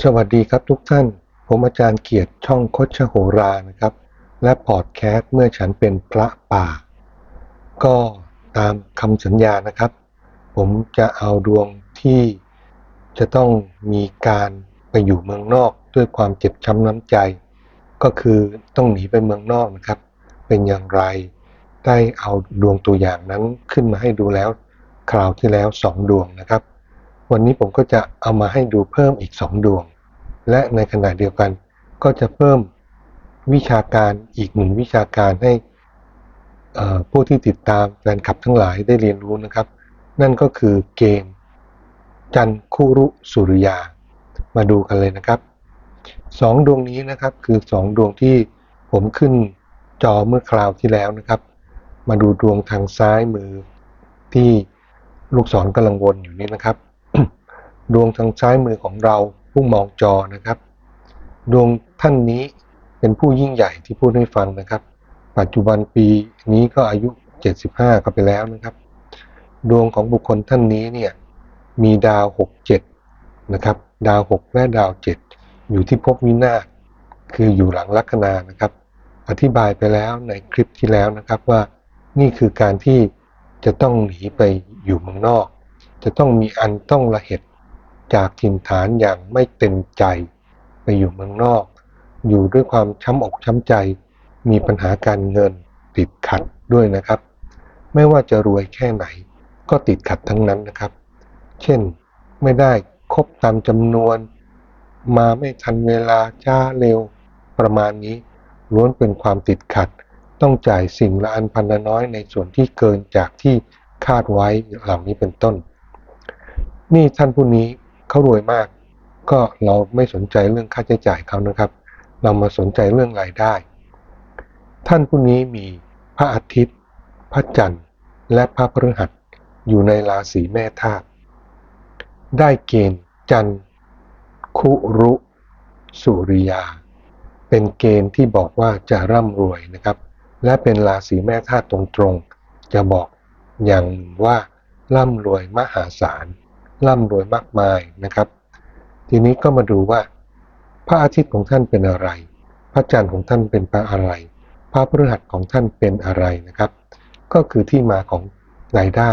สวัสดีครับทุกท่าน ผมอาจารย์เกียรติช่องคดชโหรานะครับ และพอดแคสต์เมื่อฉันเป็นพระป่า ก็ตามคำสัญญานะครับ ผมจะเอาดวงที่จะต้องมีการไปอยู่เมืองนอกด้วยความเจ็บช้ำน้ำใจ ก็คือต้องหนีไปเมืองนอกนะครับ เป็นอย่างไร ได้เอาดวงตัวอย่างนั้นขึ้นมาให้ดูแล้ว คราวที่แล้วสองดวงนะครับ วันนี้ผมก็จะเอามาให้ดูเพิ่มอีกสองดวง และในขณะเดียวกันก็จะเพิ่มวิชาการอีกหนึ่งวิชาการให้ผู้ที่ติดตามแฟนคลับทั้งหลายได้เรียนรู้นะครับ นั่นก็คือเกณฑ์จันคุรุสุริยา มาดูกันเลยนะครับสองดวงนี้นะครับคือสองดวงที่ผมขึ้นจอเมื่อคราวที่แล้วนะครับ มาดูดวงทางซ้ายมือที่ลูกศรกำลังวนอยู่นี้นะครับ ดวงทางซ้ายมือของเราผู้มองจอนะครับ ดวงท่านนี้เป็นผู้ยิ่งใหญ่ที่พูดให้ฟังนะครับ ปัจจุบันปีนี้ก็อายุ 75ก็ไปแล้วนะครับ ดวงของบุคคลท่านนี้เนี่ยมีดาว 67 นะครับ ดาว 6 และดาว 7 อยู่ที่ภพวินาศคืออยู่หลังลัคนานะครับ อธิบายไปแล้วในคลิปที่แล้วนะครับว่านี่คือการที่จะต้องหนีไปอยู่เมืองนอก จะต้องมีอันต้องละเหตุ จากถิ่นฐานอย่างไม่เต็มใจ ไปอยู่เมืองนอก อยู่ด้วยความช้ำอกช้ำใจ มีปัญหาการเงินติดขัดด้วยนะครับ ไม่ว่าจะรวยแค่ไหน ก็ติดขัดทั้งนั้นนะครับ เช่นไม่ได้ครบตามจำนวน มาไม่ทันเวลาช้าเร็วประมาณนี้ล้วนเป็นความติดขัด ต้องจ่ายสิ่งละอันพันละน้อยในส่วนที่เกินจากที่คาดไว้เหล่านี้เป็นต้น นี่ท่านผู้นี้ เขารวยมาก ก็เราไม่สนใจเรื่องค่าใช้จ่ายเขานะครับ เรามาสนใจเรื่องรายได้ ท่านผู้นี้มีพระอาทิตย์ พระจันทร์ และพระพฤหัสอยู่ในราศีแม่ธาตุได้เกณฑ์จันทร์คุรุสุริยา เป็นเกณฑ์ที่บอกว่าจะร่ำรวยนะครับ และเป็นราศีแม่ธาตุตรงๆ จะบอกอย่างหนึ่งว่าร่ำรวยมหาศาล ร่ำรวยมากมายนะครับ ทีนี้ก็มาดูว่า พระอาทิตย์ของท่านเป็นอะไร พระจันทร์ของท่านเป็นพระอะไร พระพฤหัสของท่านเป็นอะไรนะครับ ก็คือที่มาของรายได้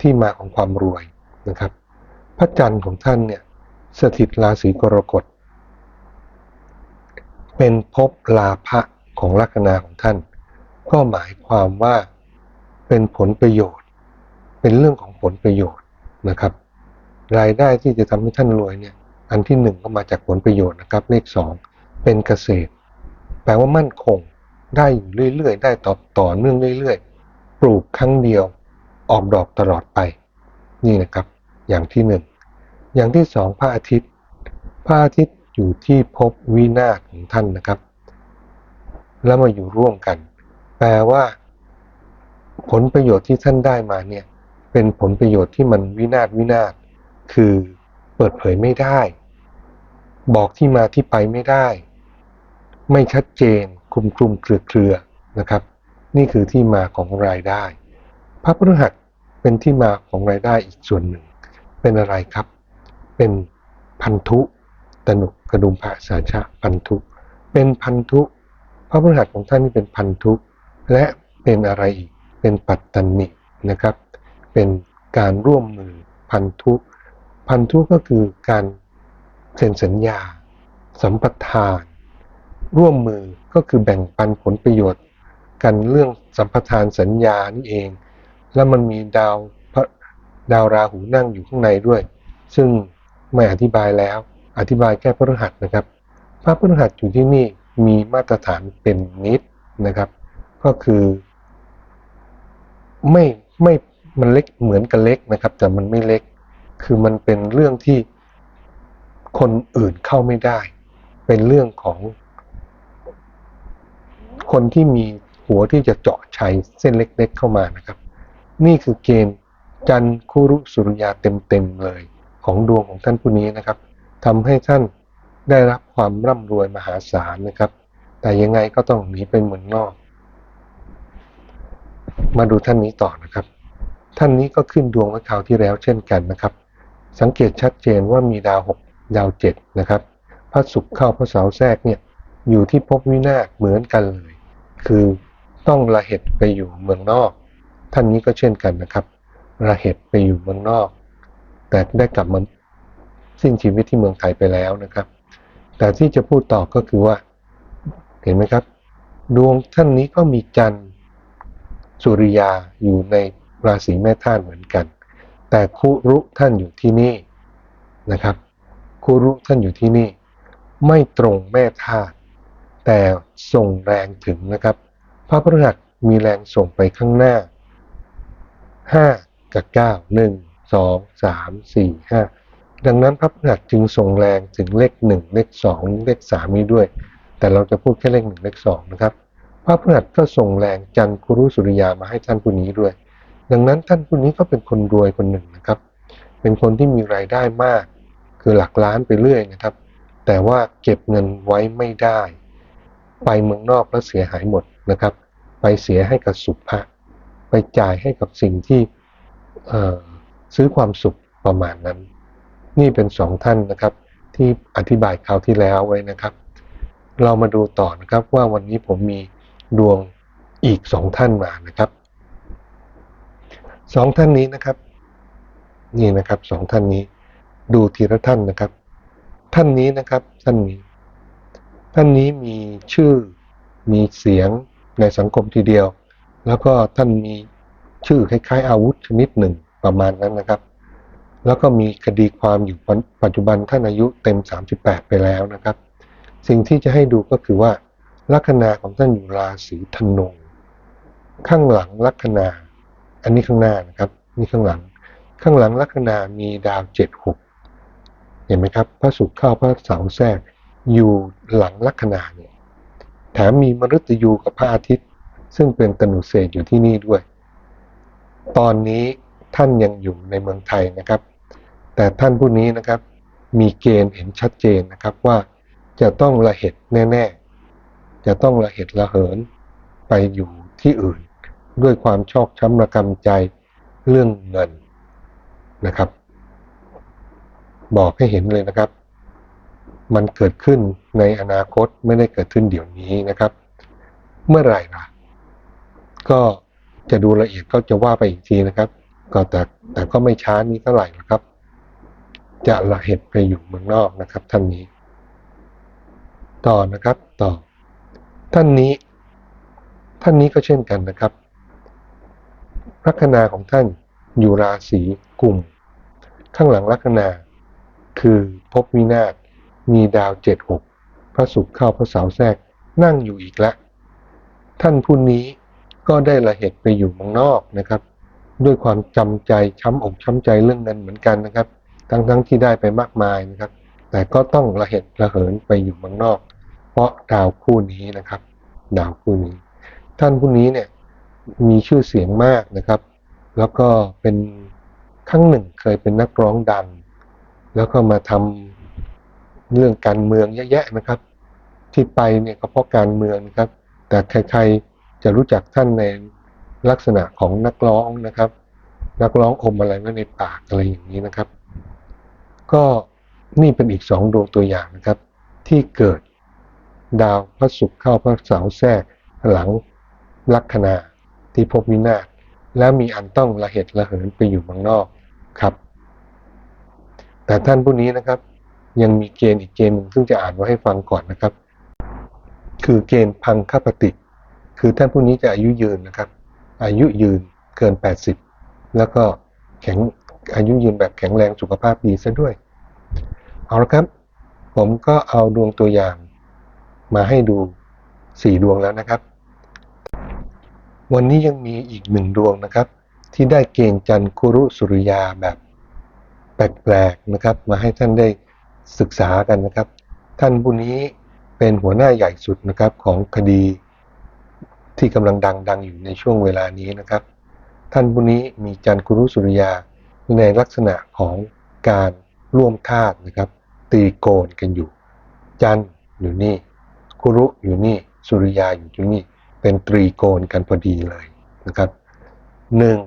ที่มาของความรวยนะครับ พระจันทร์ของท่านเนี่ยสถิตราศีกรกฎ เป็นภพลาภะของลัคนาของท่าน ก็หมายความว่าเป็นผลประโยชน์ เป็นเรื่องของผลประโยชน์นะครับ รายได้ที่จะทำให้ท่านรวยเนี่ย อันที่หนึ่งก็มาจากผลประโยชน์นะครับ เลขสองเป็นเกษตร แปลว่ามั่นคง ได้อยู่เรื่อยๆ ได้ต่อต่อเนื่องเรื่อยๆ ปลูกครั้งเดียว ออกดอกตลอดไป นี่นะครับ อย่างที่หนึ่ง อย่างที่สองพระอาทิตย์ พระอาทิตย์อยู่ที่ภพวินาศของท่านนะครับ แล้วมาอยู่ร่วมกัน แปลว่า ผลประโยชน์ที่ท่านได้มาเนี่ย เป็นผลประโยชน์ที่มันวินาศวินาศ คือเปิดเผยไม่ได้ บอกที่มาที่ไปไม่ได้ ไม่ชัดเจนคลุมคลุมเครือเครือนะครับ นี่คือที่มาของรายได้พระพฤหัสเป็นที่มาของรายได้อีกส่วนหนึ่ง เป็นอะไรครับ เป็นพันธุตนุกระดุมพระสาชะพันธุ เป็นพันธุ พระพฤหัสของท่านนี่เป็นพันธุ และเป็นอะไรอีก เป็นปัตตนินะครับ เป็นการร่วมมือพันธุ พันธุก็คือการเซ็นสัญญา สัมปทาน ร่วมมือก็คือแบ่งปันผลประโยชน์ กันเรื่องสัมปทานสัญญานี่เอง แล้วมันมีดาวดาวราหูนั่งอยู่ข้างในด้วย ซึ่งไม่อธิบายแล้ว อธิบายแค่พฤหัสนะครับ พระพฤหัสอยู่ที่นี่มีมาตรฐานเป็นนิดนะครับ ก็คือไม่ไม่มันเล็กเหมือนกับเล็กนะครับ แต่มันไม่เล็ก คือมันเป็นเรื่องที่คนอื่นเข้าไม่ได้ เป็นเรื่องของ คนที่มีหัวที่จะเจาะชัยเส้นเล็ก ๆ เข้ามานะครับ นี่คือเกณฑ์จันคุรุสุริยาเต็มๆเลยของดวงของท่านผู้นี้นะครับทำให้ท่านได้รับความร่ำรวยมหาศาลนะครับ แต่ยังไงก็ต้องหนีไปเมืองนอก มาดูท่านนี้ต่อนะครับ ท่านนี้ก็ขึ้นดวงเมื่อคราวที่แล้วเช่นกันนะครับ สังเกตชัดเจนว่ามีดาวหกดาวเจ็ดนะครับพระศุกร์เข้าพระเสาร์แทรกเนี่ยอยู่ที่ภพวินาศเหมือนกันเลย คือต้องระเหตุไปอยู่เมืองนอก ท่านนี้ก็เช่นกันนะครับระเหตุไปอยู่เมืองนอก แต่ได้กลับมาสิ้นชีวิตที่เมืองไทยไปแล้วนะครับ แต่ที่จะพูดต่อก็คือว่า เห็นไหมครับ ดวงท่านนี้ก็มีจันทร์สุริยาอยู่ในราศีแม่ท่านเหมือนกัน แต่คุรุท่านอยู่ที่นี่นะครับคุรุท่านอยู่ที่นี่ ไม่ตรงแม่ธาตุแต่ส่งแรงถึงนะครับ พระพฤหัสมีแรงส่งไปข้างหน้าห้ากับเก้าหนึ่งสองสามสี่ห้าดังนั้นพระพฤหัสจึงส่งแรงถึงเลขหนึ่งเลขสองเลขสามนี้ด้วย แต่เราจะพูดแค่เลขหนึ่งเลขสองนะครับ พระพฤหัสก็ส่งแรงจันทร์คุรุสุริยามาให้ท่านผู้นี้ด้วย ดังนั้นท่านผู้นี้ก็เป็นคนรวยคนหนึ่งนะครับ เป็นคนที่มีรายได้มาก คือหลักล้านไปเรื่อยนะครับ แต่ว่าเก็บเงินไว้ไม่ได้ ไปเมืองนอกแล้วเสียหายหมดนะครับ ไปเสียให้กับสุภะไปจ่ายให้กับสิ่งที่ซื้อความสุขประมาณนั้น นี่เป็นสองท่านนะครับ ที่อธิบายคราวที่แล้วไว้นะครับ เรามาดูต่อนะครับว่าวันนี้ผมมีดวงอีกสองท่านมานะครับ สองท่านนี้นะครับ นี่นะครับสองท่านนี้ ดูทีละท่านนะครับ ท่านนี้นะครับท่านนี้ท่านนี้มีชื่อมีเสียงในสังคมทีเดียว แล้วก็ท่านมีชื่อคล้ายๆ อาวุธชนิดหนึ่งประมาณนั้นนะครับ แล้วก็มีคดีความอยู่ปัจจุบันท่านอายุเต็ม 38 ไปแล้วนะครับ สิ่งที่จะให้ดูก็คือว่าลัคนาของท่านอยู่ราศีธนูข้างหลังลัคนา อันนี้ข้างหน้านะครับนี่ข้างหลัง ข้างหลังลัคนามีดาวเจ็ดหกเห็นไหมครับพระศุกร์เข้าพระเสาร์แทรกอยู่หลังลัคนาเนี่ยแถมมีมฤตยูกับพระอาทิตย์ ซึ่งเป็นตนุเศษอยู่ที่นี่ด้วย ตอนนี้ท่านยังอยู่ในเมืองไทยนะครับ แต่ท่านผู้นี้นะครับ มีเกณฑ์เห็นชัดเจนนะครับว่าจะต้องระเหตุแน่ ๆ จะต้องระเหตุระเหินไปอยู่ที่อื่น ด้วยความชอกช้ำระกำใจเรื่องเงินนะครับ บอกให้เห็นเลยนะครับ มันเกิดขึ้นในอนาคตไม่ได้เกิดขึ้นเดี๋ยวนี้นะครับ เมื่อไหร่ล่ะ ก็จะดูละเอียดก็จะว่าไปอีกทีนะครับ ก็แต่แต่ก็ไม่ช้านี้เท่าไหร่นะครับ จะละเหตุไปอยู่เมืองนอกนะครับ ท่านนี้ ต่อนะครับ ต่อ ท่านนี้ ท่านนี้ก็เช่นกันนะครับ ลัคนาของท่านอยู่ราศีกุมข้างหลังลัคนาคือภพวินาศมีดาวเจ็ดหกพระศุกร์เข้าพระเสาแทรกนั่งอยู่อีกล้วท่านผู้นี้ก็ได้ละเหตุไปอยู่เมืองนอกนะครับ ด้วยความจำใจช้ำอกช้ำใจเรื่องเงินเหมือนกันนะครับ ทั้งทั้งที่ได้ไปมากมายนะครับ แต่ก็ต้องละเหตุระเหินไปอยู่เมืองนอก เพราะดาวคู่นี้นะครับ ดาวคู่นี้ ท่านผู้นี้เนี่ย มีชื่อเสียงมากนะครับ แล้วก็เป็นครั้งหนึ่งเคยเป็นนักร้องดัง แล้วก็มาทำเรื่องการเมืองเยอะแยะนะครับ ที่ไปเนี่ยก็เพราะการเมืองนะครับ แต่ใครๆจะรู้จักท่านในลักษณะของนักร้องนะครับ นักร้องอมอะไรไว้ในปากอะไรอย่างนี้นะครับ ก็นี่เป็นอีกสองดวงตัวอย่างนะครับ ที่เกิดดาวพระศุกร์เข้าพระเสาร์แทรกหลังลัคนา ที่พบวินาศแล้วมีอันต้องระเหตุระเหินไปอยู่เมืองนอกครับ แต่ท่านผู้นี้นะครับ ยังมีเกณฑ์อีกเกณฑ์หนึ่งซึ่งจะอ่านไว้ให้ฟังก่อนนะครับ คือเกณฑ์พังคปฏิคือท่านผู้นี้จะอายุยืนนะครับ อายุยืนเกิน 80 แล้วก็แข็งอายุยืนแบบแข็งแรงสุขภาพดีซะด้วย เอาละครับ ผมก็เอาดวงตัวอย่างมาให้ดูสี่ดวงแล้วนะครับ วันนี้ยังมีอีกหนึ่งดวงนะครับ ที่ได้เกณฑ์จันทร์คุรุสุริยาแบบแปลกๆนะครับ มาให้ท่านได้ศึกษากันนะครับ ท่านผู้นี้เป็นหัวหน้าใหญ่สุดนะครับของคดีที่กำลังดังดังอยู่ในช่วงเวลานี้นะครับ ท่านผู้นี้มีจันทร์คุรุสุริยาในลักษณะของการร่วมธาตุนะครับ ตีโกนกันอยู่ จันทร์อยู่นี่คุรุอยู่นี่สุริยาอยู่ที่นี่ เป็นตรีโกนกันพอดีเลยนะครับหนึ่ง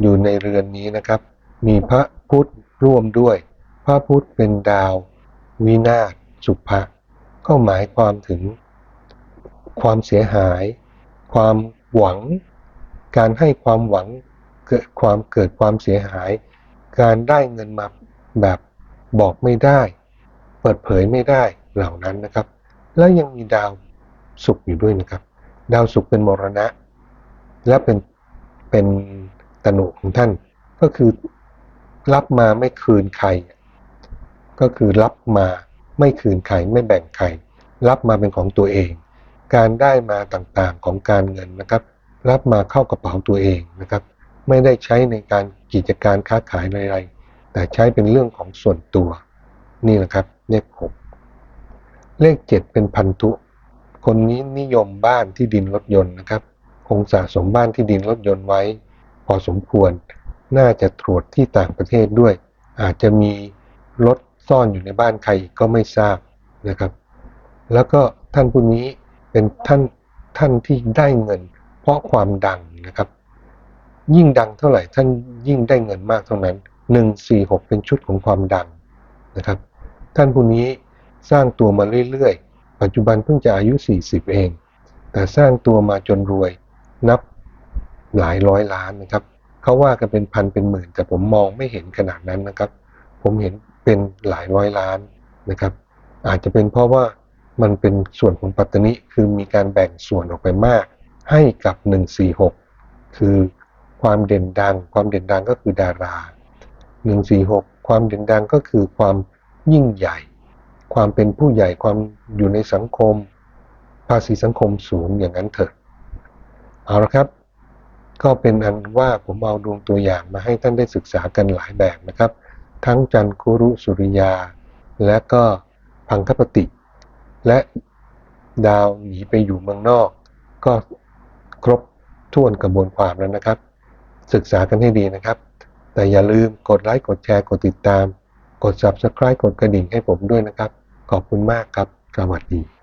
อยู่ในเรือนนี้นะครับ มีพระพุธร่วมด้วย พระพุธเป็นดาว วินาศสุภะก็หมายความถึงความเสียหาย ความหวัง การให้ความหวังเกิดความเกิดความเสียหาย การได้เงินมาแบบบอกไม่ได้ เปิดเผยไม่ได้เหล่านั้นนะครับ แล้วยังมีดาวศุกร์อยู่ด้วยนะครับ ดาวศุกร์เป็นมรณะ และเป็นเป็นตนุของท่าน ก็คือรับมาไม่คืนใคร ก็คือรับมาไม่คืนใครไม่แบ่งใคร รับมาเป็นของตัวเอง การได้มาต่างๆของการเงินนะครับ รับมาเข้ากระเป๋าตัวเองนะครับ ไม่ได้ใช้ในการกิจการค้าขายอะไรๆแต่ใช้เป็นเรื่องของส่วนตัว นี่นะครับเลขหกเลขเจ็ดเป็นพันธุ คนนี้นิยมบ้านที่ดินรถยนต์นะครับ คงสะสมบ้านที่ดินรถยนต์ไว้ พอสมควร น่าจะตรวจที่ต่างประเทศด้วย อาจจะมีรถซ่อนอยู่ในบ้านใครกก็ไม่ทราบนะครับ แล้วก็ท่านผู้นี้เป็นท่านท่านที่ได้เงิน เพราะความดังนะครับ ยิ่งดังเท่าไหร่ท่านยิ่งได้เงินมากเท่านั้นหนึ่งสี่หกเป็นชุดของความดังนะครับ ท่านผู้นี้สร้างตัวมาเรื่อยๆ ปัจจุบันเพิ่งจะอายุ 40 เอง แต่สร้างตัวมาจนรวยนับหลายร้อยล้านนะครับเขาว่ากันเป็นพันเป็นหมื่น แต่ผมมองไม่เห็นขนาดนั้นนะครับ ผมเห็นเป็นหลายร้อยล้านนะครับ อาจจะเป็นเพราะว่ามันเป็นส่วนของปัตตานิคือมีการแบ่งส่วนออกไปมาก ให้กับ 146 คือความเด่นดัง ความเด่นดังก็คือดารา 146 ความเด่นดังก็คือความยิ่งใหญ่ ความเป็นผู้ใหญ่ความอยู่ในสังคม ภาษีสังคมสูงอย่างนั้นเถอะเอาละครับ ก็เป็นอันว่าผมเอาดวงตัวอย่างมาให้ท่านได้ศึกษากันหลายแบบนะครับ ทั้งจันคุรุสุริยา และก็พังคปติ และดาวหนีไปอยู่เมืองนอก ก็ครบถ้วนกระบวนความแล้วนะครับ ศึกษากันให้ดีนะครับ แต่อย่าลืมกดไลค์กดแชร์กดติดตาม กด subscribe กดกระดิ่งให้ผมด้วยนะครับ ขอบคุณมากครับ สวัสดี